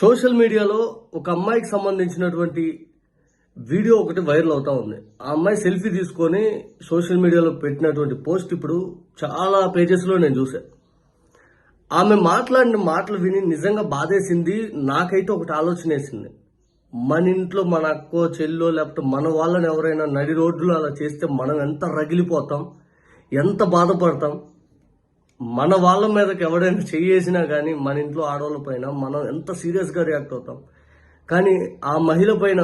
Social మీడియాలో ఒక అమ్మాయికి సంబంధించినటువంటి వీడియో ఒకటి వైరల్ అవుతా ఉంది. ఆ అమ్మాయి సెల్ఫీ తీసుకొని సోషల్ మీడియాలో పెట్టినటువంటి పోస్ట్ ఇప్పుడు చాలా పేజెస్లో నేను చూసా. ఆమె మాట్లాడిన మాటలు విని నిజంగా బాధేసింది. నాకైతే ఒకటి ఆలోచన వేసింది. మన ఇంట్లో మన అక్కో చెల్లో లేకపోతే మన వాళ్ళని ఎవరైనా నడి రోడ్డులో అలా చేస్తే మనం ఎంత రగిలిపోతాం? ఎంత బాధపడతాం? మన వాళ్ళ మీదకి ఎవడైనా చేయేసినా కానీ మన ఇంట్లో ఆడవాళ్ళ పైన మనం ఎంత సీరియస్గా రియాక్ట్ అవుతాం. కానీ ఆ మహిళ పైన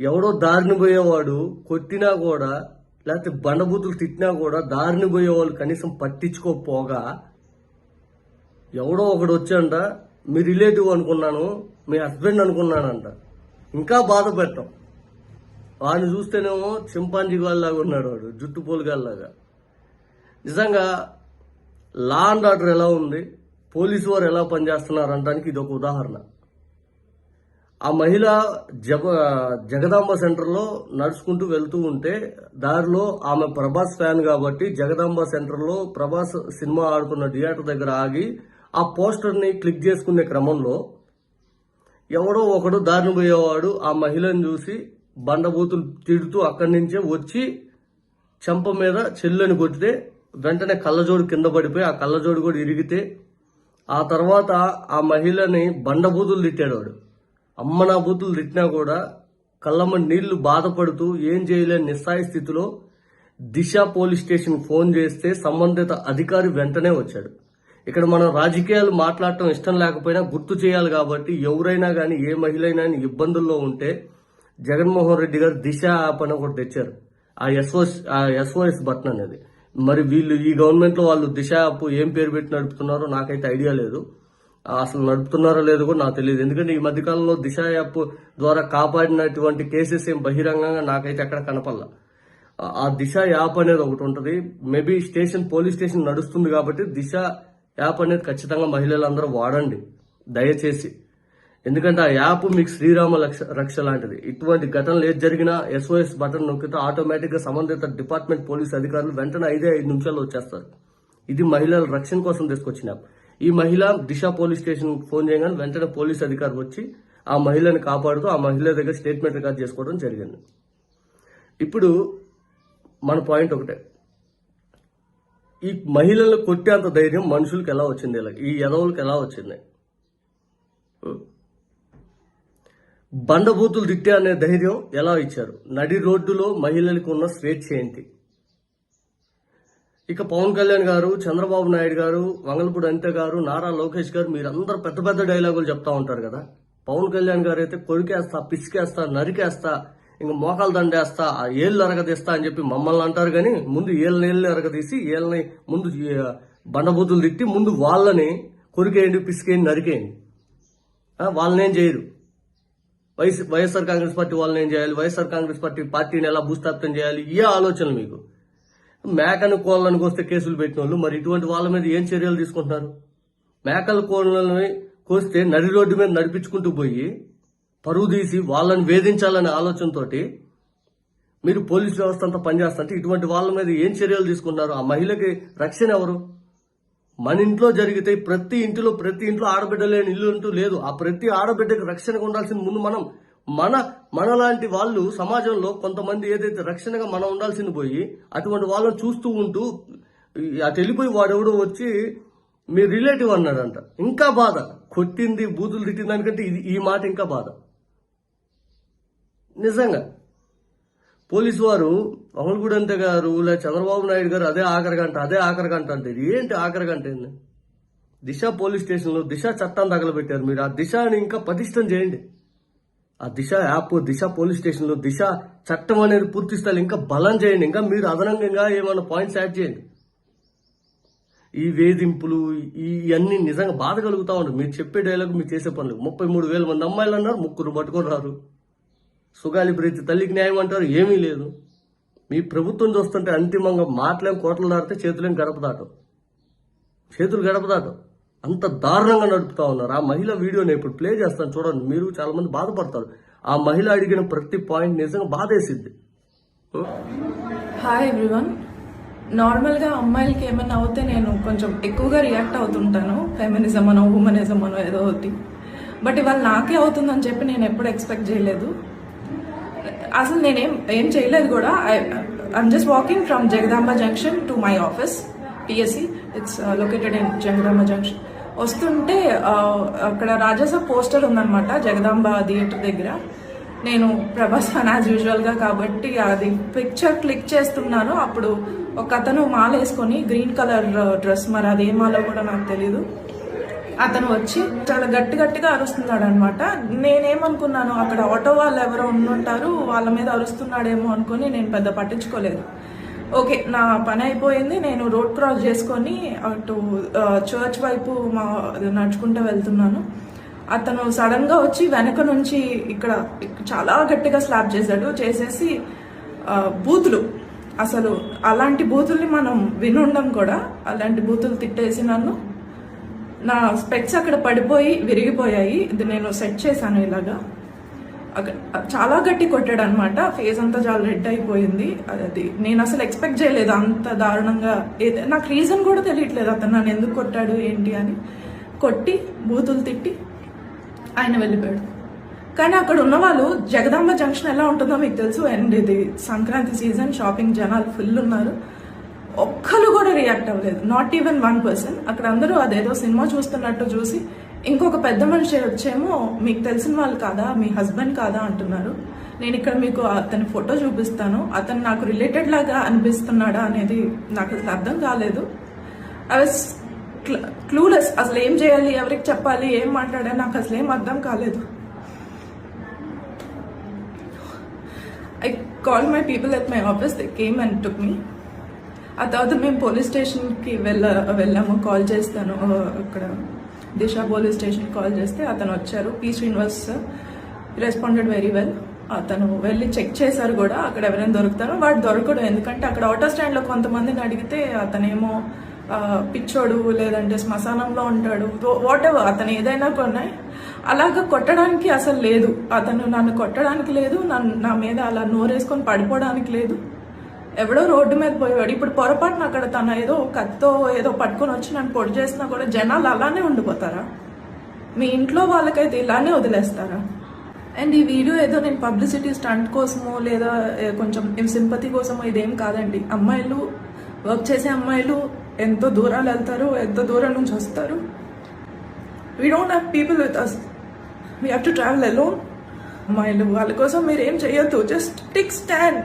ఎవడో దారిని పోయేవాడు కొట్టినా కూడా లేకపోతే బండబూతులు తిట్టినా కూడా దారిని పోయేవాళ్ళు కనీసం పట్టించుకోకపోగా ఎవడో ఒకడు వచ్చాంట మీ రిలేటివ్ అనుకున్నాను మీ హస్బెండ్ అనుకున్నానంట. ఇంకా బాధ పెట్టాం. వాడిని చూస్తేనేమో చింపాంజీ గాల్లాగా ఉన్నాడు వాడు జుట్టు పోలుగాల్లాగా నిజంగా లా అండ్ ఆర్డర్ ఎలా ఉంది? పోలీసు వారు ఎలా పనిచేస్తున్నారు అనడానికి ఇది ఒక ఉదాహరణ. ఆ మహిళ జగ జగదాంబ సెంటర్లో నడుచుకుంటూ వెళ్తూ ఉంటే దారిలో ఆమె ప్రభాస్ ఫ్యాన్ కాబట్టి జగదాంబ సెంటర్లో ప్రభాస్ సినిమా ఆడుతున్న థియేటర్ దగ్గర ఆగి ఆ పోస్టర్ని క్లిక్ చేసుకునే క్రమంలో ఎవడో ఒకడు దారిని పోయేవాడు. ఆ మహిళను చూసి బండబూతులు తిడుతూ అక్కడి నుంచే వచ్చి చెంప మీద చెల్లెని కొట్టితే వెంటనే కళ్ళజోడు కింద పడిపోయి ఆ కళ్ళజోడు కూడా ఇరిగితే ఆ తర్వాత ఆ మహిళని బండబూతులు తిట్టాడు వాడు. అమ్మ నా బూతులు తిట్టినా కూడా కళ్ళమ్మ నీళ్ళు బాధపడుతూ ఏం చేయలేని నిస్సాయ స్థితిలో దిశ పోలీస్ స్టేషన్ ఫోన్ చేస్తే సంబంధిత అధికారి వెంటనే వచ్చాడు. ఇక్కడ మనం రాజకీయాలు మాట్లాడటం ఇష్టం లేకపోయినా గుర్తు చేయాలి కాబట్టి ఎవరైనా కానీ ఏ మహిళ అయినా ఇబ్బందుల్లో ఉంటే జగన్మోహన్ రెడ్డి గారు దిశ యాప్ అని ఒకటి తెచ్చారు. ఆ ఎస్ఓఎస్ ఆ ఎస్ఓఎస్ బటన్ అనేది. మరి వీళ్ళు ఈ గవర్నమెంట్లో వాళ్ళు దిశ యాప్ ఏం పేరు పెట్టి నడుపుతున్నారో నాకైతే ఐడియా లేదు. అసలు నడుపుతున్నారో లేదో కూడా నాకు తెలియదు. ఎందుకంటే ఈ మధ్యకాలంలో దిశ యాప్ ద్వారా కాపాడినటువంటి కేసెస్ ఏం బహిరంగంగా నాకైతే ఎక్కడ కనపల్లా ఆ దిశ యాప్ అనేది ఒకటి ఉంటుంది. మేబీ స్టేషన్ పోలీస్ స్టేషన్ నడుస్తుంది కాబట్టి దిశ యాప్ అనేది ఖచ్చితంగా మహిళలందరూ వాడండి. దయచేసి. ఎందుకంటే ఆ యాప్ మీకు శ్రీరామ రక్ష రక్ష లాంటిది. ఇటువంటి ఘటనలు ఏది జరిగినా ఎస్ఓఎస్ బటన్ నొక్కితే ఆటోమేటిక్గా సంబంధిత డిపార్ట్మెంట్ పోలీస్ అధికారులు వెంటనే ఐదే ఐదు నిమిషాల్లో వచ్చేస్తారు. ఇది మహిళల రక్షణ కోసం తీసుకొచ్చిన యాప్. ఈ మహిళ దిశ పోలీస్ స్టేషన్ ఫోన్ చేయగానే వెంటనే పోలీస్ అధికారి వచ్చి ఆ మహిళని కాపాడుతూ ఆ మహిళ దగ్గర స్టేట్మెంట్ రికార్డ్ చేసుకోవడం జరిగింది. ఇప్పుడు మన పాయింట్ ఒకటే. ఈ మహిళలు కొట్టేంత ధైర్యం మనుషులకు ఎలా వచ్చింది? ఇలా ఈ ఎదవులకు ఎలా వచ్చింది? బండబూతులు తిట్టే అనే ధైర్యం ఎలా ఇచ్చారు? నడి రోడ్డులో మహిళలకు ఉన్న స్వేచ్ఛ ఏంటి? ఇక పవన్ కళ్యాణ్ గారు చంద్రబాబు నాయుడు గారు వంగలపూడి అనిత గారు నారా లోకేష్ గారు మీరందరూ పెద్ద పెద్ద డైలాగులు చెప్తా ఉంటారు కదా. పవన్ కళ్యాణ్ గారు అయితే కొరికేస్తా పిసికేస్తా నరికేస్తా ఇంక మోకాలు దండేస్తా ఆ ఏళ్ళు అరగదీస్తా అని చెప్పి మమ్మల్ని అంటారు కానీ ముందు ఏళ్ళ ఏళ్ళని అరగదీసి ఏళ్ళని ముందు బండబూతులు తిట్టి ముందు వాళ్ళని కొరికేయండి పిసికేయండి నరికేయండి. వాళ్ళనేం చేయరు. వైఎస్ వైఎస్ఆర్ కాంగ్రెస్ పార్టీ వాళ్ళని ఏం చేయాలి? వైఎస్ఆర్ కాంగ్రెస్ పార్టీ పార్టీని ఎలా భూస్థాపితం చేయాలి? ఏ ఆలోచనలు మీకు? మేకను కోళ్ళనికి వస్తే కేసులు పెట్టిన వాళ్ళు మరి ఇటువంటి వాళ్ళ మీద ఏం చర్యలు తీసుకుంటున్నారు? మేకల కోళ్ళని కోస్తే నడి రోడ్డు మీద నడిపించుకుంటూ పోయి పరువు తీసి వాళ్ళని వేధించాలనే ఆలోచనతోటి మీరు పోలీస్ వ్యవస్థ అంతా పనిచేస్తుంటే ఇటువంటి వాళ్ళ మీద ఏం చర్యలు తీసుకుంటున్నారు? ఆ మహిళకి రక్షణ ఎవరు? మన ఇంట్లో జరిగితే ప్రతి ఇంటిలో ప్రతి ఇంట్లో ఆడబిడ్డ లేని ఇల్లు అంటూ లేదు. ఆ ప్రతి ఆడబిడ్డకి రక్షణగా ఉండాల్సింది ముందు మనం. మన మనలాంటి వాళ్ళు సమాజంలో కొంతమంది ఏదైతే రక్షణగా మనం ఉండాల్సింది పోయి అటువంటి వాళ్ళని చూస్తూ ఉంటూ అటు వెళ్ళిపోయి వాడెవడో వచ్చి మీ రిలేటివ్ అన్నాడంట. ఇంకా బాధ. కొట్టింది బూతులు తిట్టింది దానికంటే ఇది ఈ మాట ఇంకా బాధ. నిజంగా. పోలీసు వారు అమలగూడ గారు లే చంద్రబాబు నాయుడు గారు అదే ఆఖరి గంట అదే ఆఖరి గంట అంటే ఇది ఏంటి ఆఖరి గంట ఏంది? దిశ పోలీస్ స్టేషన్లో దిశ చట్టాన్ని తగలబెట్టారు మీరు. ఆ దిశని ఇంకా పటిష్టం చేయండి. ఆ దిశ యాప్ దిశ పోలీస్ స్టేషన్లో దిశ చట్టం అనేది పూర్తి ఇంకా బలం చేయండి. ఇంకా మీరు అదనంగా ఏమైనా పాయింట్స్ యాడ్ చేయండి. ఈ వేధింపులు ఇవన్నీ నిజంగా బాధ కలుగుతా ఉంటుంది మీరు చెప్పే డైలాగ్ మీరు చేసే పనులు. ముప్పై మూడు వేల మంది అమ్మాయిలు అన్నారు ముగ్గురు పట్టుకొని రారు. సుగాలి ప్రతి తల్లికి న్యాయం అంటారు ఏమీ లేదు. మీ ప్రభుత్వం చూస్తుంటే అంతిమంగా మాటలేం కోటలు దాటితే చేతులేం గడప దాటం చేతులు గడప దాటం అంత దారుణంగా నడుపుతా ఉన్నారు. ఆ మహిళ వీడియో నేను ఇప్పుడు ప్లే చేస్తాను చూడండి. మీరు చాలా మంది బాధపడతారు. ఆ మహిళ అడిగిన ప్రతి పాయింట్ నిజంగా బాధేసిద్ది హాయ్ ఎవ్రీవన్ నార్మల్గా అమ్మాయిలకి ఏమైనా అవుతే నేను కొంచెం ఎక్కువగా రియాక్ట్ అవుతుంటాను. ఫెమినిజం అనో ఉమనిజం అనో ఏదో ఒకటి. బట్ ఇవాళ నాకే అవుతుందని చెప్పి నేను ఎప్పుడు ఎక్స్పెక్ట్ చేయలేదు. అసలు నేనేం ఏం చేయలేదు కూడా. I'm just walking from Jagadamba junction to my office PSC it's located in Jagadamba junction వస్తుంటే uh, అక్కడ రాజాసాబ్ పోస్టర్ ఉందన్నమాట జగదాంబ థియేటర్ దగ్గర. నేను ప్రభాస్ ఫ్యాన్ యాజ్ యూజువల్గా కాబట్టి అది పిక్చర్ క్లిక్ చేస్తున్నాను. అప్పుడు ఒక అతను మాల వేసుకొని గ్రీన్ కలర్ డ్రెస్ మరి అది ఏ మాలో కూడా నాకు తెలీదు. అతను వచ్చి చాలా గట్టి గట్టిగా అరుస్తున్నాడు అనమాట నేనేమనుకున్నాను అక్కడ ఆటో వాళ్ళు ఎవరో ఉండుంటారు వాళ్ళ మీద అరుస్తున్నాడేమో అనుకుని నేను పెద్ద పట్టించుకోలేదు. ఓకే నా పని అయిపోయింది నేను రోడ్ క్రాస్ చేసుకొని అటు చర్చ్ వైపు మా నడుచుకుంటూ వెళ్తున్నాను. అతను సడన్గా వచ్చి వెనక నుంచి ఇక్కడ చాలా గట్టిగా స్లాప్ చేశాడు చేసేసి బూతులు. అసలు అలాంటి బూతుల్ని మనం వినుండం కూడా అలాంటి బూతులు తిట్టేసి నన్ను నా స్పెక్స్ అక్కడ పడిపోయి విరిగిపోయాయి. ఇది నేను సెట్ చేశాను ఇలాగా. అక్కడ చాలా గట్టి కొట్టాడు అనమాట ఫేస్ అంతా చాలా రెడ్ అయిపోయింది. అది నేను అసలు ఎక్స్పెక్ట్ చేయలేదు అంత దారుణంగా. ఏద- నాకు రీజన్ కూడా తెలియట్లేదు అతను నన్ను ఎందుకు కొట్టాడు ఏంటి అని. కొట్టి బూతులు తిట్టి ఆయన వెళ్ళిపోయాడు. కానీ అక్కడ ఉన్న వాళ్ళు జగదాంబ జంక్షన్ ఎలా ఉంటుందో మీకు తెలుసు. అండ్ ఇది సంక్రాంతి సీజన్ షాపింగ్ జనాలు ఫుల్ ఉన్నారు. ఒక్కరు కూడా రియాక్ట్ అవ్వలేదు. నాట్ ఈవెన్ వన్ పర్సన్ అక్కడ అందరూ అదేదో సినిమా చూస్తున్నట్టు చూసి ఇంకొక పెద్ద మనిషి వచ్చేమో మీకు తెలిసిన వాళ్ళు కాదా? మీ హస్బెండ్ కాదా? అంటున్నారు. నేను ఇక్కడ మీకు అతని ఫోటో చూపిస్తాను. అతను నాకు రిలేటెడ్ లాగా అనిపిస్తున్నాడా? అనేది నాకు అసలు అర్థం కాలేదు. ఐ వాజ్ క్లూలెస్ అసలు ఏం చేయాలి? ఎవరికి చెప్పాలి? ఏం మాట్లాడాలి? నాకు అసలు ఏం అర్థం కాలేదు. I call my people at my office they came and took me ఆ తర్వాత మేము పోలీస్ స్టేషన్కి వెళ్ళ వెళ్ళాము కాల్ చేస్తాను. ఇక్కడ అక్కడ దిశ పోలీస్ స్టేషన్ కాల్ చేస్తే అతను వచ్చారు. P. Srinivas responded very well అతను వెళ్ళి చెక్ చేశారు కూడా. అక్కడ ఎవరైనా దొరుకుతారో? వాడు దొరకడు. ఎందుకంటే అక్కడ ఆటో స్టాండ్లో కొంతమందిని అడిగితే అతనేమో పిచ్చోడు లేదంటే శ్మశానంలో ఉంటాడు. వాట్ ఎవర్ అతను ఏదైనా కొన్నాయి అలాగా కొట్టడానికి అసలు లేదు. అతను నన్ను కొట్టడానికి లేదు. నన్ను నా మీద అలా నోరేసుకొని పడిపోవడానికి లేదు. ఎవడో రోడ్డు మీద పోయేవాడు. ఇప్పుడు పొరపాటున అక్కడ తన ఏదో కత్తో ఏదో పట్టుకొని వచ్చి నన్ను పొడి చేసినా కూడా జనాలు అలానే ఉండిపోతారా? మీ ఇంట్లో వాళ్ళకైతే ఇలానే వదిలేస్తారా? అండ్ ఈ వీడియో ఏదో నేను పబ్లిసిటీ స్టంట్ కోసమో లేదా కొంచెం సింపతి కోసమో ఇదేం కాదండి. అమ్మాయిలు వర్క్ చేసే అమ్మాయిలు ఎంతో దూరాలు వెళ్తారు ఎంతో దూరం నుంచి వస్తారు. We don't have people with us we have to travel alone అమ్మాయిలు వాళ్ళ కోసం మీరు ఏం చేయొద్దు జస్ట్ టిక్ స్టాండ్